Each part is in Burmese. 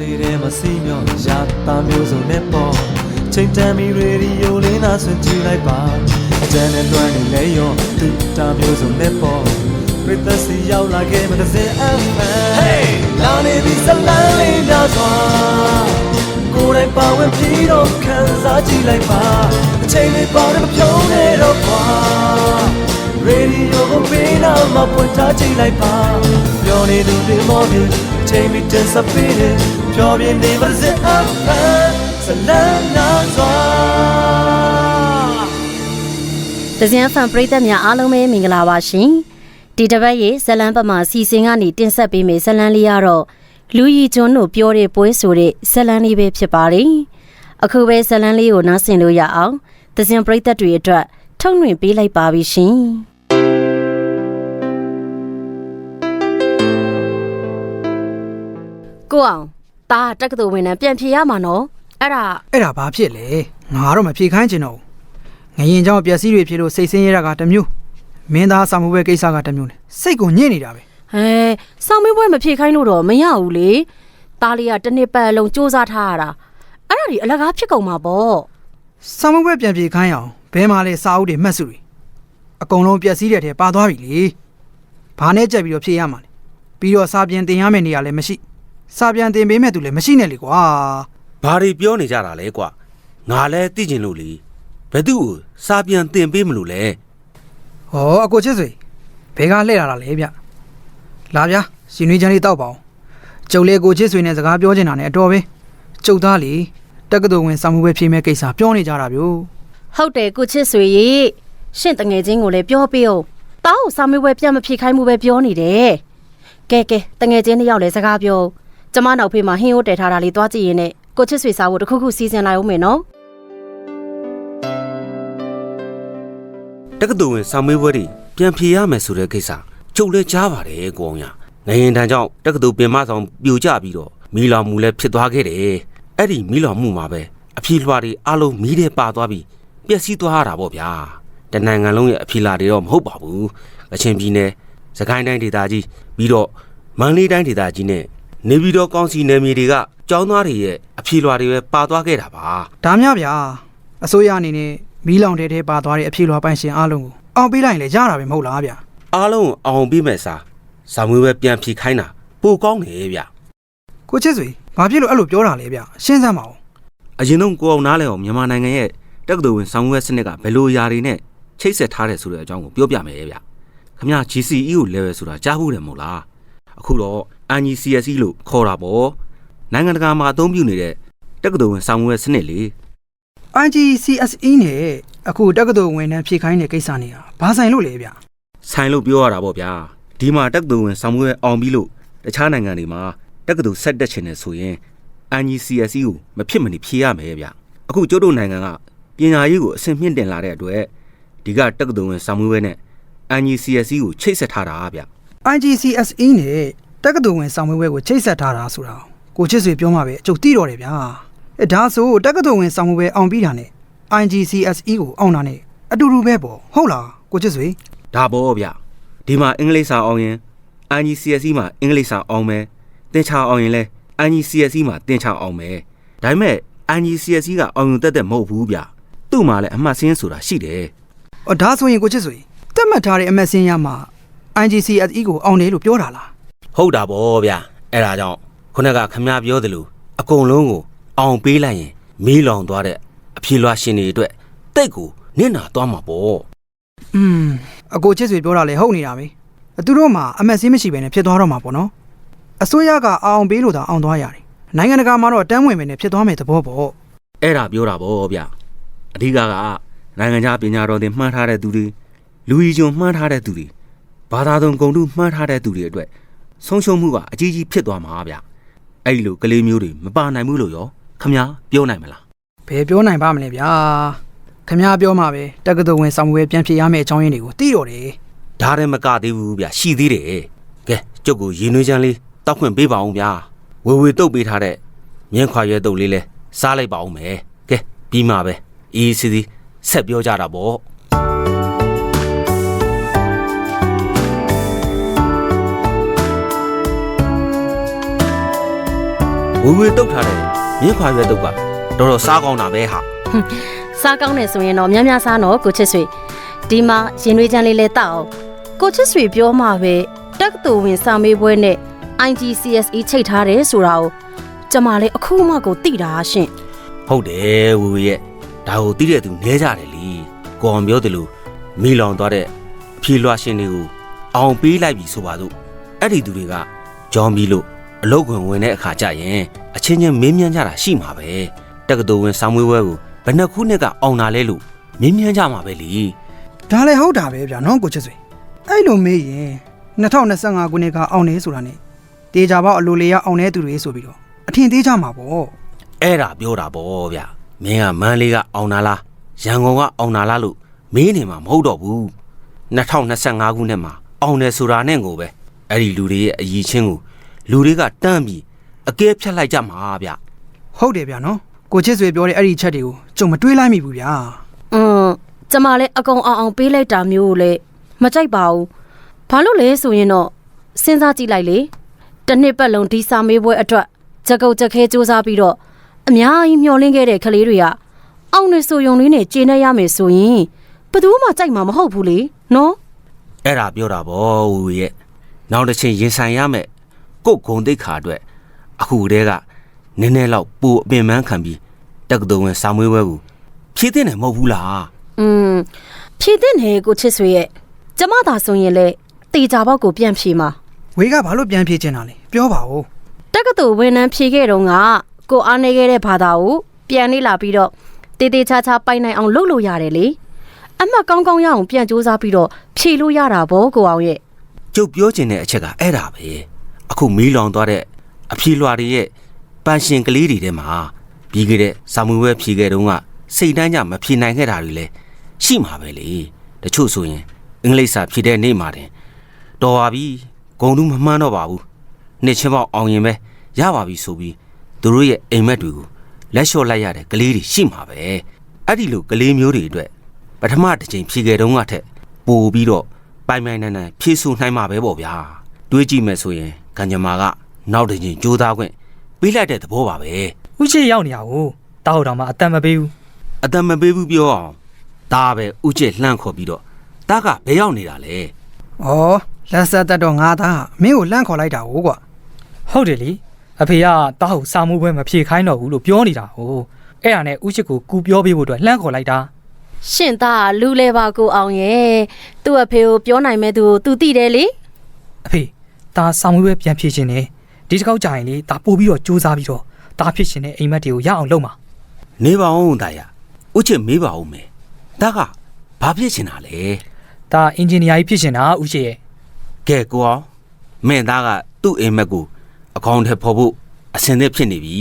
လေးထဲမှာစီးမြော့ရတာမျိုးစုံနဲ့ပေါ့ချိန်တန်မီရေဒီယိုလေးနာဆွင်ကြည့်လိုက်ပါအကြမ်းနဲ့လွှမ်းနေလဲရောသူတာမျိုးစုံနဲ့ပေါ့ပရိသတ်စီရောက်လာခဲ့မတဲ့စင်အမ်ဟေးလာနေပြီဇလန်းလေးများစွာကိုယ်တိုင်ပါဝင်ပြီးတော့ခံစားကြည့်လိုက်ပါအချိန်လေးပါတော့မပြုံးနဲ့တော့ကွာရေဒီယိုကိုပေးနာမှာပွင့်ထားကြည့်လိုက်ပါပြောနေသူတွေမော်ပြီးချိန်ပြီးတင်ဆက်ပေးတယ် ပြောပြနေပါစေအဖန်ဇလန်းနာစွာဒဇင်ဖန်ပရိသတ်များအားလုံးပဲမင်္ဂလာပါရှင်ဒီတစ်ပတ်ရဲ့ဇလန်ပတ်မှာစီစဉ်ကနေတင်ဆက်ပေးမယ့်ဇလန်လေးကတော့လူကြီးကျွန်းတို့ပြောတဲ့ပွဲဆိုတဲ့ဇလန်လေးပဲဖြစ်ပါတယ်အခုပဲဇလန်လေးကိုနားဆင်လို့ရအောင်ဒဇင်ပရိသတ်တွေအတွက်ထုတ်လွှင့်ပေးလိုက်ပါပြီရှင်ကိုအောင် ตาတက္ကသိုလ်ဝင်တန်းပြန်ဖြေရမှာနော်အဲ့ဒါ အဲ့ဒါဘာဖြစ်လဲငါတော့မဖြေခိုင်းချင်တော့ဘူးငရင်เจ้าပျက်စီးတွေဖြစ်လို့စိတ်ဆင်းရဲတာကတစ်မျိုးမင်းသားစာမှုပဲကိစ္စကတစ်မျိုးနဲ့စိတ်ကိုညစ်နေတာပဲ ဟဲစောင်းမေးပွဲမဖြေခိုင်းလို့တော့မရဘူးလေตาလေးကတစ်နှစ်ပတ်လုံးစူးစမ်းထားရတာအဲ့ဒါဒီအလကားဖြစ်ကုန်မှာပေါ့ စာမှုပဲပြန်ဖြေခိုင်းအောင်ဘဲမှာလဲစာအုပ်တွေမှတ်စုတွေအကုန်လုံးပျက်စီးတဲ့ထဲပါသွားပြီလေဘာနဲ့ကြက်ပြီးတော့ဖြေရမှာလဲပြီးတော့စာပြန်တင်ရမယ့်နေရာလည်းမရှိ စာပြန်တင်ပေးမဲ့သူလည်းမရှိနဲ့လေကွာဘာတွေပြောနေကြတာလဲကွာငါလဲသိကျင်လို့လေဘယ်သူ့ကိုစာပြန်တင်ပေးမလို့လဲဟောအကိုချစ်စွေဘဲကလှည့်လာတာလေဗျလာဗျာရှင်နွေးချမ်းလေးတောက်ပါအောင်ကျုပ်လေကိုချစ်စွေနဲ့စကားပြောချင်တာနဲ့အတော်ပဲကျုပ်သားလေတက္ကသိုလ်ဝင်စာမှုပဲဖြေမဲ့ကိစ္စပြောနေကြတာဗျို့ဟုတ်တယ်ကိုချစ်ဆွေရေရှင့်တငယ်ချင်းကိုလည်းပြောပေးအောင်တားကိုစောင်းမေးပွဲပြန်မဖြေခိုင်းမှုပဲပြောနေတယ်ကဲကဲတငယ်ချင်းတစ်ယောက်လည်းစကားပြော ကျမနောက်ဖေးမှာဟင်းရိုးတည်ထားတာလေးသွားကြည့်ရင်နဲ့ကိုချစ်ဆွေစားဖို့တစ်ခုခုစီစဉ်လိုက်အောင်မယ်နော်တက္ကသိုလ်ဝင်စာမေးပွဲတွေပြန်ဖြေရမယ်ဆိုတဲ့ကိစ္စကျုပ်လဲကြားပါတယ်ကိုအောင်ရငရင်တန်းကြောင့်တက္ကသိုလ်ပြင်မဆောင်ပြိုကျပြီးတော့မီလောင်မှုလဲဖြစ်သွားခဲ့တယ်အဲ့ဒီမီလောင်မှုမှာပဲအဖြေလွှာတွေအလုံးမီးတဲ့ပါသွားပြီးပျက်စီးသွားရတာပေါ့ဗျာတနိုင်ငံလုံးရဲ့အဖြေလွှာတွေတော့မဟုတ်ပါဘူးအချင်းပြည်နယ်စကိုင်းတိုင်းဒေသကြီးပြီးတော့မန္တလေးတိုင်းဒေသကြီးနဲ့ နေပြည်တော်ကောင်စီနယ်မြေတွေကကျောင်းသားတွေရဲ့အဖြေလွှာတွေပဲပါသွားခဲ့တာပါဒါများဗျာအစိုးရအနေနဲ့မီးလောင်တဲ့ထဲပါသွားတဲ့အဖြေလွှာပိုင်ရှင်အားလုံးကိုအောင်ပေးလိုက်ရင်လည်းရတာပဲမဟုတ်လားဗျာအားလုံးအောင်ပြီးမဲ့စားစာမွေးပဲပြန်ဖြေခိုင်းတာပိုကောင်းတယ်ဗျကိုချစ်စွေဘာဖြစ်လို့အဲ့လိုပြောတာလဲဗျာရှင်းစမ်းပါဦးအရင်တော့ကိုအောင်နားလဲအောင်မြန်မာနိုင်ငံရဲ့တက္ကသိုလ်ဝင်ဆောင်းဝဲစနစ်ကဘယ်လိုຢာတွေနဲ့ချိတ်ဆက်ထားတယ်ဆိုတဲ့အကြောင်းကိုပြောပြမယ်ဗျခမရ GCE ကို level ဆိုတာကြားဘူးတယ်မဟုတ်လားအခုတော့ NGCSE လို့ခေါ်တာပေါ့နိုင်ငံတကာမှာအသုံးပြုနေတဲ့တက္ကသိုလ်ဝင်ဆောင်းဝဲစနစ်လေ IGCSE နဲ့အခုတက္ကသိုလ်ဝင်တန်းဖြေခိုင်းတဲ့ကိစ္စနေတာဘာဆိုင်လို့လဲဗျာဆိုင်လို့ပြောရတာပေါ့ဗျာဒီမှာတက္ကသိုလ်ဝင်ဆောင်းဝဲအောင်ပြီးလို့တခြားနိုင်ငံတွေမှာတက္ကသိုလ်ဆက်တက်ချင်တယ်ဆိုရင် NGCSE ကိုမဖြစ်မနေဖြေရမယ်ဗျအခုကျို့တို့နိုင်ငံကပညာရေးကိုအဆင့်မြင့်တင်လာတဲ့အတွက်ဒီကတက္ကသိုလ်ဝင်ဆောင်းဝဲနဲ့ NGCSE ကိုချိတ်ဆက်ထားတာဗျ IGCSE နဲ့ တက္ကသိုလ်ဝင်ဆောင်မွေးပွဲကိုချိတ်ဆက်ထားတာဆိုတာကိုချစ်စွေပြောမှာပဲအကျုပ်သိတော့တယ်ဗျာအဲဒါဆိုတက္ကသိုလ်ဝင်ဆောင်မွေးပွဲအောင်ပြီးတာနဲ့ IGCSE ကိုအောင်တာနဲ့အတူတူပဲပေါ့ဟုတ်လားကိုချစ်စွေဒါပေါ့ဗျဒီမှာအင်္ဂလိပ်စာအောင်ရင် NGCSE မှာအင်္ဂလိပ်စာအောင်မယ်သင်္ချာအောင်ရင်လဲ NGCSE မှာသင်္ချာအောင်မယ်ဒါပေမဲ့ NGCSE ကအောင်ရုံတက်တက်မဟုတ်ဘူးဗျသူ့မှာလည်းအမှတ်စင်းဆိုတာရှိတယ်။အော်ဒါဆိုရင်ကိုချစ်စွေတက်မှတ်ထားတဲ့အမတ်စင်းရမှာ IGCSE ကိုအောင်တယ်လို့ပြောတာလား ဟုတ်တာပေါ့ဗျအဲ့ဒါကြောင့်ခုနကခမပြောသလိုအကုန်လုံးကိုအောင်ပေးလိုက်ရင်မီးလောင်သွားတဲ့အဖြေလွှာရှင်တွေအတွက်တိတ်ကိုနင့်နာသွားမှာပေါ့။อืมအကိုချစ်စွေပြောတာလေဟုတ်နေတာပဲ။သူတို့မှာအမတ်စင်းမရှိဘဲနဲ့ဖြစ်သွားတော့မှာပေါ့နော်။အစိုးရကအောင်ပေးလို့သာအောင်သွားရတယ်။နိုင်ငံတကာမှာတော့တန်းဝင်မယ်နဲ့ဖြစ်သွားမယ်သဘောပေါ့အဲ့ဒါပြောတာပေါ့ဗျအဓိကကနိုင်ငံခြားပညာတော်တွေမှန်းထားတဲ့သူတွေလူကြီးကျွန်မှန်းထားတဲ့သူတွေဘာသာသွန်ဂုံတုမှန်းထားတဲ့သူတွေအတွက် ဆုံးရှုံးမှုကအကြီးကြီးဖြစ်သွားမှာဗျအဲ့ဒီလိုကလေးမျိုးတွေမပါနိုင်ဘူးလို့ရောခမပြောနိုင်မလား။ဘယ်ပြောနိုင်ပါမလဲဗျာ။ခမ ्या ပြောမှာပဲတက္ကသိုလ်ဝင်ဆောင်မွေးပြန်ဖြစ်ရမယ့်အကြောင်းရင်းတွေကိုသိတော့တယ်ဒါလည်းမကသေးဘူးဗျရှိသေးတယ်ကဲကျုပ်ကိုရေနွေးချမ်းလေးတောက်ခွင့်ပေးပါအောင်ဗျာဝေဝေတုတ်ပေးထားတဲ့မြင်းခွာရဲတုတ်လေးလဲစားလိုက်ပါအောင်မယ်ကဲပြီးမှပဲအေးစီစီဆက်ပြောကြတာပေါ့ ဝဝေဝေတုတ်ထားတဲ့မြင်းခွာရွက်တုတ်ကတော်တော်စားကောင်းတာပဲဟာစားကောင်းတယ်ဆိုရင်တော့များများစားတော့ကိုချစ်ဆွေဒီမှာရင်နွေးချမ်းလေးလဲတောက်အောင်ကိုချစ်ဆွေပြောမှပဲတက္ကသိုလ်ဝင်စာမေးပွဲနဲ့ IGCSE ချိတ်ထားတယ်ဆိုတာကိုကျမလည်းအခုမှကိုသိတာရှင့်ဟုတ်တယ်ဝေဝေရဲ့ဒါကိုသိတဲ့သူနဲကြတယ်လीကိုအောင်ပြောတယ်လို့မိလောင်သွားတဲ့အဖြေလွှာရှင်တွေကိုအောင်ပေးလိုက်ပြီဆိုပါစို့အဲ့ဒီသူတွေကဂျောင်းပြီးလို့ အလုတ်ခွင်ဝင်တဲ့အခါကျရင်အချင်းချင်းမင်းမြန်းကြတာရှိမှာပဲတက္ကသိုလ်ဝင်ဆောင်းမွေးပွဲကိုဘယ်နှစ်ခုနှစ်ကအောင်တာလဲလို့မင်းမြန်းကြမှာပဲလीဒါလည်းဟုတ်တာပဲဗျာနော်ကိုချစ်ဆွေအဲ့လိုမေးရင်2025ခုနှစ်ကအောင်နေဆိုတာ ਨੇ တေချာပေါက်အလိုလေရအောင်နေသူတွေဆိုပြီးတော့အထင်သေးကြမှာပေါ့အဲ့ဒါပြောတာပေါ့ဗျမင်းကမန်းလေးကအောင်တာလားရန်ကုန်ကအောင်တာလားလို့မင်းနေမှာမဟုတ်တော့ဘူး2025ခုနှစ်မှာအောင်တယ်ဆိုတာနဲ့ကိုပဲအဲ့ဒီလူတွေရဲ့အည်ချင်းကို လူတွေကတန်းပြီးအကဲဖြတ်လိုက်ကြမှာဗျဟုတ်တယ်ဗျာနော်ကိုချစ်ဆွေပြောတဲ့အဲ့ဒီချက်တွေကိုကြုံမတွေးလိုက်မိဘူးဗျာอืมကျမလည်းအကုန်အောင်အောင်ပေးလိုက်တာမျိုးကိုလည်းမကြိုက်ပါဘူးဘာလို့လဲဆိုရင်တော့စဉ်းစားကြည့်လိုက်လေတစ်နှစ်ပတ်လုံးဒီစာမေးပွဲအတွက်ကြက်ကုတ်ကြက်ခဲစူးစမ်းပြီးတော့အများကြီးမျှော်လင့်ခဲ့တဲ့ကလေးတွေကအောင်နေဆိုယုံလေးနဲ့ကျေနပ်ရမယ်ဆိုရင်ဘယ်သူမှကြိုက်မှာမဟုတ်ဘူးလေနော်အဲ့ဒါပြောတာပေါ့ဝူဝူရဲ့နောက်တစ်ချိန်ရင်ဆိုင်ရမယ် ကို့ဂုံတိတ်ခါအတွက်အခုတည်းကနည်းနည်းတော့ပူအပင်ပန်းခံပြီးတက္ကသိုလ်ဝင်စာမွေးပွဲကိုဖြည့်တဲ့နေမဟုတ်ဘူးလားอืมဖြည့်တဲ့နေကိုချစ်ဆွေရဲ့ကျမသာဆိုရင်လေတေချာဘောက်ကိုပြန်ဖြည့်မှာဝေးကဘာလို့ပြန်ပြေးချင်တာလဲပြောပါဦးတက္ကသိုလ်ဝန်ထမ်းဖြေခဲ့တော့ကကိုအားနေခဲ့တဲ့ဘာသာကိုပြန်လေ့လာပြီးတော့တေးသေးချာချာပိုင်နိုင်အောင်လုပ်လို့ရတယ်လေအမှတ်ကောင်းကောင်းရအောင်ပြန်စူးစမ်းပြီးတော့ဖြေလို့ရတာဗောကိုအောင်ရဲ့ကျုပ်ပြောချင်တဲ့အချက်ကအဲ့ဒါပဲ အခုမီးလောင်သွားတဲ့အဖြေလွှာတွေရဲ့ပန်ရှင်ကလေးတွေထဲမှာပြီးခဲ့တဲ့စာမွေးပွဲဖြေခဲ့တုန်းကစိတ်တန်းကြမဖြေနိုင်ခဲ့တာတွေလည်းရှိမှာပဲလေတချို့ဆိုရင်အင်္ဂလိပ်စာဖြေတဲ့နေ့မှာတင်တော်ပါပြီဂုံတူးမမှန်းတော့ပါဘူးနှစ်ချင်းပေါက်အောင်ရင်ပဲရပါပြီဆိုပြီးသူတို့ရဲ့အိမ်မက်တွေကိုလက်လျှော့လိုက်ရတဲ့ကလေးတွေရှိမှာပဲအဲ့ဒီလိုကလေးမျိုးတွေအတွက်ပထမတစ်ချိန်ဖြေခဲ့တုန်းကထက်ပိုပြီးတော့ပိုင်ပိုင်နိုင်နိုင်ဖြေဆိုနိုင်မှာပဲပေါ့ဗျာတွေးကြည့်မယ်ဆိုရင် ကံကြမ္မာကနောက်တစ်ချိန်ကြိုးစားခွင့်ပေးလိုက်တဲ့သဘောပါပဲဥချေရောက်နေရကိုတာဟုတ်တော်မှာအတန်မပေးဘူးအတံမပေးဘူးပြောအောင်ဒါပဲဥကျစ်လှန့်ခေါ်ပြီးတော့တားကဘယ်ရောက်နေတာလဲဩလက်ဆက်သက်တော့ငါသားမင်းကိုလန့်ခေါ်လိုက်တာဟုတ်ကွာဟုတ်တယ်လေအဖေကတာဟုတ်စာမှုပွဲမဖြေခိုင်းတော့ဘူးလို့ပြောနေတာဟိုအဲ့ဒါနဲ့ဥချစ်ကိုကူပြောပေးဖို့အတွက်လှမ်းခေါ်လိုက်တာရှင်သားလူလဲပါကိုအောင်ရဲ့သူ့အဖေကိုပြောနိုင်မဲ့သူကိုသူသိတယ်လေအဖေ ဒါစာမှုပွဲပြန်ဖြေခြင်းနဲ့ဒီတစ်ခေါက်ကြာရင်လေဒါပို့ပြီးတော့စူးစမ်းပြီးတော့ဒါဖြစ်ရှင်တဲ့အိမ်မက်တွေကိုရအောင်လုပ်မှာနေပါဦးတာရဥကျစ်မေးပါဦးမယ်တားကဘာဖြစ်ချင်တာလဲဒါအင်ဂျင်နီယာကြီးဖြစ်ရှင်တာဥချစ်ရဲ့ကဲကိုအောင်မင်းသားကသူ့အိမ်မက်ကိုအကောင့်ထဲပေါ်ဖို့အစင်သစ်ဖြစ်နေပြီ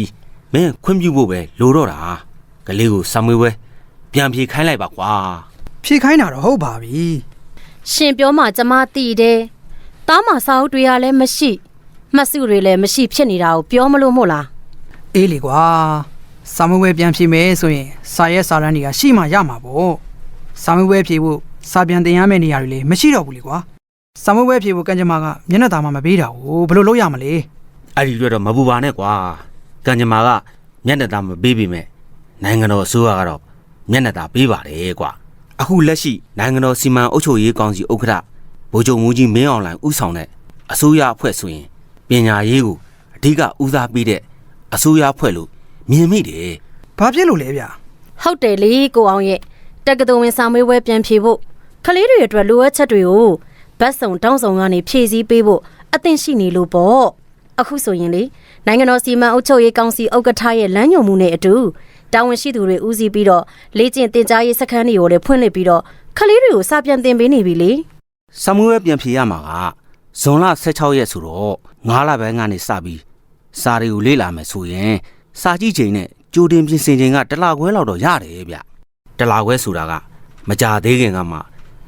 မင်းခွင့်ပြုဖို့ပဲလိုတော့တာကလေးကိုစာမွေးပွဲပြန်ပြေခိုင်းလိုက်ပါကွာဖြေခိုင်းတာတော့ဟုတ်ပါပြီရှင်ပြောမှကျမသိတယ် တားမှစာအုပ်တွေကလည်းမရှိမှတ်စုတွေလည်းမရှိဖြစ်နေတာကိုပြောမလို့မို့လားအေးလေကွာစာမွေးပွဲပြန်ဖြေမယ်ဆိုရင်စာရဲစာတန်းတွေကရှိမှရမှာပေါ့စာမွေးပွဲဖြေဖို့စာပြန်တင်ရမယ့်နေရာတွေလည်းမရှိတော့ဘူးလေကွာစာမွေးပွဲဖြေဖို့ကံကြမ္မာကမျက်နှာသာမှမပေးတာကိုဘယ်လိုလုပ်ရမလဲအဲ့ဒီအတွက်တော့မပူပါနဲ့ကွာကံကြမ္မာကမျက်နှာသာမပေးပေမဲ့နိုင်ငံတော်အစိုးရကတော့မျက်နှာသာပေးပါတယ်ကွာအခုလက်ရှိနိုင်ငံတော်စီမံအုပ်ချုပ်ရေးကောင်စီဥက္ကဋ္ဌ ဗိုလ်ချုပ်မူကြီးမင်းအောင်လှိုင်ဦးဆောင်တဲ့အစိုးရအဖွဲ့ဆိုရင်ပညာရေးကိုအဓိကဦးစားပေးတဲ့အစိုးရအဖွဲ့လို့မြင်မိတယ်ဘာဖြစ်လို့လဲဗျာဟုတ်တယ်လေကိုအောင်ရဲ့တက္ကသိုလ်ဝင်စာမေးပွဲပြန်ဖြေဖို့ကလေးတွေအတွက်လိုအပ်ချက်တွေကိုဘတ်စုံတောင်းစုံကနေဖြည့်ဆည်းပေးဖို့အသင့်ရှိနေလို့ပေါ့အခုဆိုရင်လေနိုင်ငံတော်စီမံအုပ်ချုပ်ရေးကောင်စီဥက္ကဋ္ဌရဲ့လမ်းညွှန်မှုနဲ့အတူတာဝန်ရှိသူတွေဦးစီးပြီးတော့လေ့ကျင့်သင်ကြားရေးစခန်းတွေကိုလည်းဖွင့်လှစ်ပြီးတော့ကလေးတွေကိုစာပြန်သင်ပေးနေပြီလေ ဆမွေးပဲပြန်ဖြေရမှာကဇွန်လ16ရက်ဆိုတော့9လပိုင်းကနေစပြီးစာတွေကိုလေ့လာမယ်ဆိုရင်စာကြည့်ချိန်နဲ့ကြိုတင်ပြင်ဆင်ချိန်ကတစ်လခွဲလောက်တော့ရတယ်ဗျတစ်လခွဲဆိုတာကမကြသေးခင်ကမှ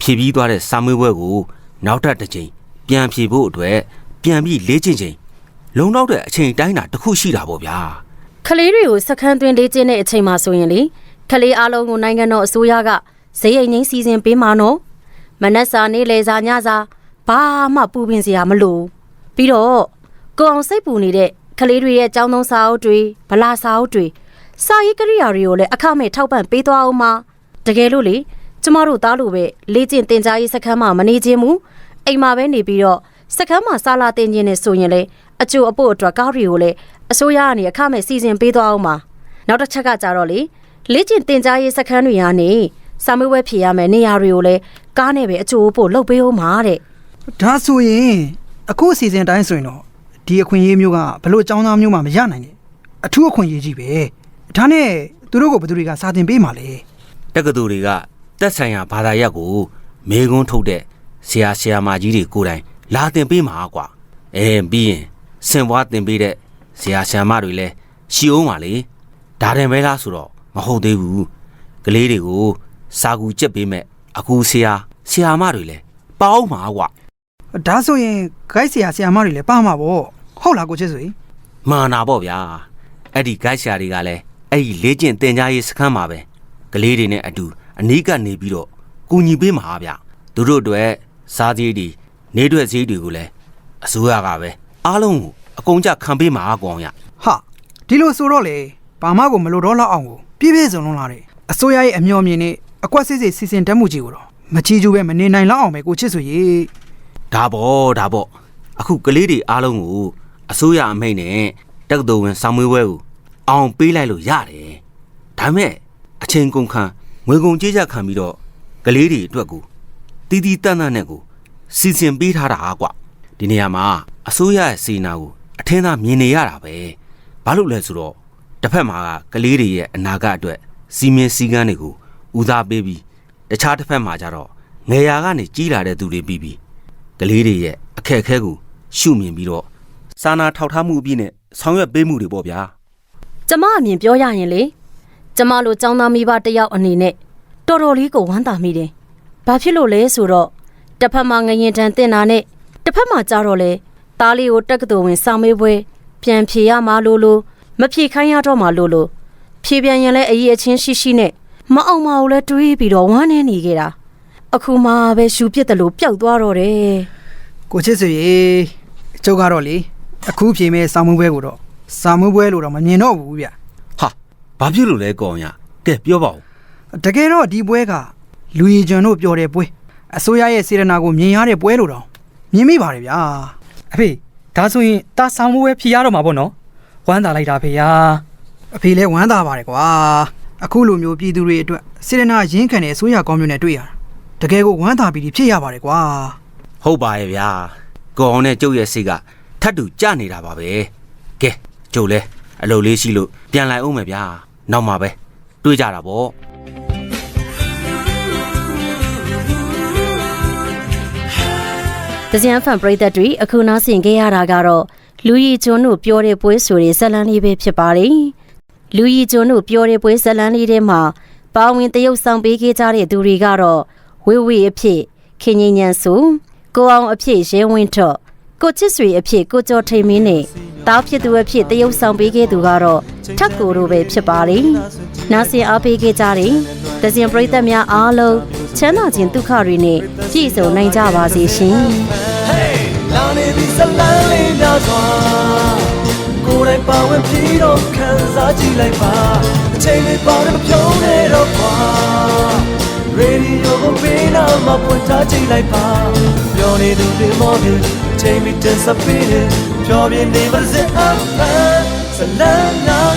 ဖြေပြီးသွားတဲ့စာမွေးပွဲကိုနောက်ထပ်တစ်ချိန်ပြန်ဖြေဖို့အတွက်ပြန်ပြီးလေ့ကျင့်ချိန်လုံလောက်တဲ့အချိန်တိုင်းတာတစ်ခုရှိတာပေါ့ဗျာကလေးတွေကိုစခန်းသွင်းလေ့ကျင့်တဲ့အချိန်မှာဆိုရင်လေကလေးအားလုံးကိုနိုင်ငံတော်အစိုးရကဈေးအိမ်ငိမ့်စီစဉ်ပေးမှာနော် မနက်စာနေ့လယ်စာညစာဘာမှပူပင်စရာမလိုပြီးတော့ကိုအောင်စိတ်ပူနေတဲ့ကလေးတွေရဲ့ចောင်းသုံးစာအုပ်တွေဗလာစာအုပ်တွေစာရေးကရိယာတွေကိုလည်းအခမဲ့ထောက်ပံ့ပေးသွားအောင်ပါတကယ်လို့လေကျမတို့သားလိုပဲလေ့ကျင့်သင်ကြားရေးစခန်းမှာမနေခြင်းမူအိမ်မှာပဲနေပြီးတော့စခန်းမှာစာလာတင်ခြင်းနဲ့ဆိုရင်လေအကျိုးအပို့အတွက်ကားတွေကိုလည်းအစိုးရကနေအခမဲ့စီစဉ်ပေးသွားအောင်ပါနောက်တစ်ချက်ကကြတော့လေလေ့ကျင့်သင်ကြားရေးစခန်းတွေကနေစာမေးပွဲဖြေရမယ်နေရာတွေကိုလည်း ကားနဲ့ပဲအကျိုးအပို့လုပ်ပေးအောင်ပါတဲ့ဒါဆိုရင်အခုအစီအစဉ်တိုင်းဆိုရင်တော့ဒီအခွင့်အရေးမျိုးကဘလို့ចောင်းသားမျိုးမှမရနိုင်နဲ့အထူးအခွင့်အရေးကြီးပဲဒါနဲ့သူတို့ကိုဘယ်သူတွေကစာတင်ပေးမှာလဲတက္ကသိုလ်တွေကတက်ဆိုင်ရာဘာသာရပ်ကိုမေကွန်းထုတ်တဲ့ဆရာဆရာမကြီးတွေကိုယ်တိုင်လာသင်ပေးမှာကွာအဲပြီးရင်စင်ပွားသင်ပေးတဲ့ဆရာဆရာမတွေလည်းရှိအောင်ပါလေဒါတင်ပဲလားဆိုတော့မဟုတ်သေးဘူးကလေးတွေကိုစာကူကြက်ပေးမဲ့ အခုဆရာဆရာမတွေလည်းပေါအောင်မှာကွာဒါဆိုရင်ဂိုက်ဆရာဆရာမတွေလည်းပါမှာပေါ့ဟုတ်လားကိုချစ်စွေမာနာပေါ့ဗျာအဲ့ဒီဂိုက်ဆရာတွေကလည်းအဲ့ဒီလေ့ကျင့်သင်ကြားရေးစခန်းမှာပဲကလေးတွေနဲ့အတူအနီးကနေပြီးတော့ကူညီပေးမှာဗျသူတို့အတွက်စားသေးတွေနေအတွက်ဈေးတွေကိုလည်းအစိုးရကပဲအားလုံးကိုအကုန်ကြခံပေးမှာကောင်ရဟာဒီလိုဆိုတော့လေဘာမှကိုမလိုတော့လောက်အောင်ကိုပြည့်ပြည့်စုံလုံးလာတယ်အစိုးရရဲ့အမျှော်မြင်နဲ့ အကွက်စစ်စစ်စီစဉ်တက်မှုကြီးကိုတော့မချီးကျူးပဲမနေနိုင်လောက်အောင်ပဲကိုချစ်စွေရေဒါပေါ့ဒါပေါ့အခုကလေးတွေအားလုံးကိုအစိုးရအမိန့်နဲ့တက္ကသိုလ်ဝင်စာမွေးပွဲကိုအောင်ပေးလိုက်လို့ရတယ်ဒါမဲ့အချိန်ကုန်ခံငွေကုန်ကြေးကြခံပြီးတော့ကလေးတွေအတွက်ကိုတီးတီးတန့်တန့်နဲ့ကိုစီစဉ်ပေးထားတာကွဒီနေရာမှာအစိုးရရဲ့စီနာကိုအထင်းသားမြင်နေရတာပဲဘာလို့လဲဆိုတော့တစ်ဖက်မှာကကလေးတွေရဲ့အနာဂတ်အတွက်စီမင်းစည်းကမ်းတွေကို ဦးစားပေးပြီးတခြားတစ်ဖက်မှာကျတော့ငယ်ရာကနေကြီးလာတဲ့သူတွေပြီးပြီးကလေးတွေရဲ့အခက်အခဲကိုရှုမြင်ပြီးတော့စာနာထောက်ထားမှုအပြည့်နဲ့ဆောင်ရွက်ပေးမှုတွေပေါ့ဗျာကျမအမြင်ပြောရရင်လေကျမလိုចောင်းသားမိဘတစ်ယောက်အနေနဲ့တော်တော်လေးကိုဝမ်းသာမိတယ်။ဘာဖြစ်လို့လဲဆိုတော့တစ်ဖက်မှာငရင်တန်တင်တာနဲ့တစ်ဖက်မှာကြတော့လေသားလေးကိုတက်ကတော်ဝင်စောင်းမေးပွဲပြန်ဖြေရမှာလို့လို့မဖြေခိုင်းရတော့မှလို့လို့ဖြေပြန်ရင်လည်းအရေးအချင်းရှိရှိနဲ့ မအောင်မအောင်လဲတွေးပြီးတော့ဝမ်းနေနေခဲ့တာအခုမှပဲရှူပြစ်တယ်လို့ပျောက်သွားတော့တယ်ကိုချစ်စွေရေကျုပ်ကတော့လေအခုဖြေမဲ့စာမှုပွဲကိုတော့စာမှုပွဲလို့တော့မမြင်တော့ဘူးဗျဟာဘာဖြစ်လို့လဲကောင်ရကဲပြောပါဦးတကယ်တော့ဒီပွဲကလူရီကျွန်တို့ပြောတဲ့ပွဲအစိုးရရဲ့စေရနာကိုမြင်ရတဲ့ပွဲလို့တော့မြင်မိပါတယ်ဗျာအဖေဒါဆိုရင်တာဆောင်မှုပဲဖြေရတော့မှာပေါ့နော်ဝမ်းသာလိုက်တာဖေယာအဖေလည်းဝမ်းသာပါတယ်ကွာ အခုလိုမျိုးပြည်သူတွေအတွက်စေရနာရင်းခံတဲ့အစိုးရကောင်းမျိုးနဲ့တွေ့ရတာတကယ်ကိုဝမ်းသာပြီးဖြစ်ရပါတယ်ကွာဟုတ်ပါရဲ့ဗျာကောင်အောင်နဲ့ကျုပ်ရဲ့စိတ်ကထပ်တူကြနေတာပါပဲကဲကျုပ်လဲအလုပ်လေးရှိလို့ပြန်လိုက်အောင်မယ်ဗျာနောက်မှပဲတွေးကြတာပေါ့။ဒဇင်ဖန်ပရိသတ်တွေအခုနားဆင်ခဲ့ရတာကတော့လူရီကျွန်းတို့ပြောတဲ့ပွဲဆိုတဲ့ဇတ်လန်းလေးပဲဖြစ်ပါတယ်။ လူရီကျွန်းတို့ပြောတဲ့ပွဲဇတ်လန်းလေးထဲမှာပါဝင်တရုတ်ဆောင်ပေးခဲ့ကြတဲ့သူတွေကတော့ဝေဝေအဖြစ်ခင်ငင်းညံစုကိုအောင်အဖြစ်ရဲဝင်းတော့ကိုချစ်ဆွေအဖြစ်ကိုကျော်ထိန်မင်းနဲ့တားဖြစ်သူအဖြစ်တရုတ်ဆောင်ပေးခဲ့သူကတော့ထက်ကိုတို့ပဲဖြစ်ပါလေ။နားဆင်အားပေးခဲ့ကြတဲ့ဒဇင်ပရိသတ်များအားလုံးချမ်းသာခြင်းဒုက္ခတွေနဲ့ပြည့်စုံနိုင်ကြပါစေရှင်။ Hey ကြည့်လိုက်ပါအချိန်လေးပါတော့မပြုံးနေတော့ပါရေဒီယိုကိုပေးနာမှာပွင့်ထားကြည့်လိုက်ပါပြောနေသူတွေမော်ပြီးအချိန်မီတင်ဆက်ပေးတယ်ပြောပြနေပါစေအဖန်ဇလန်းများ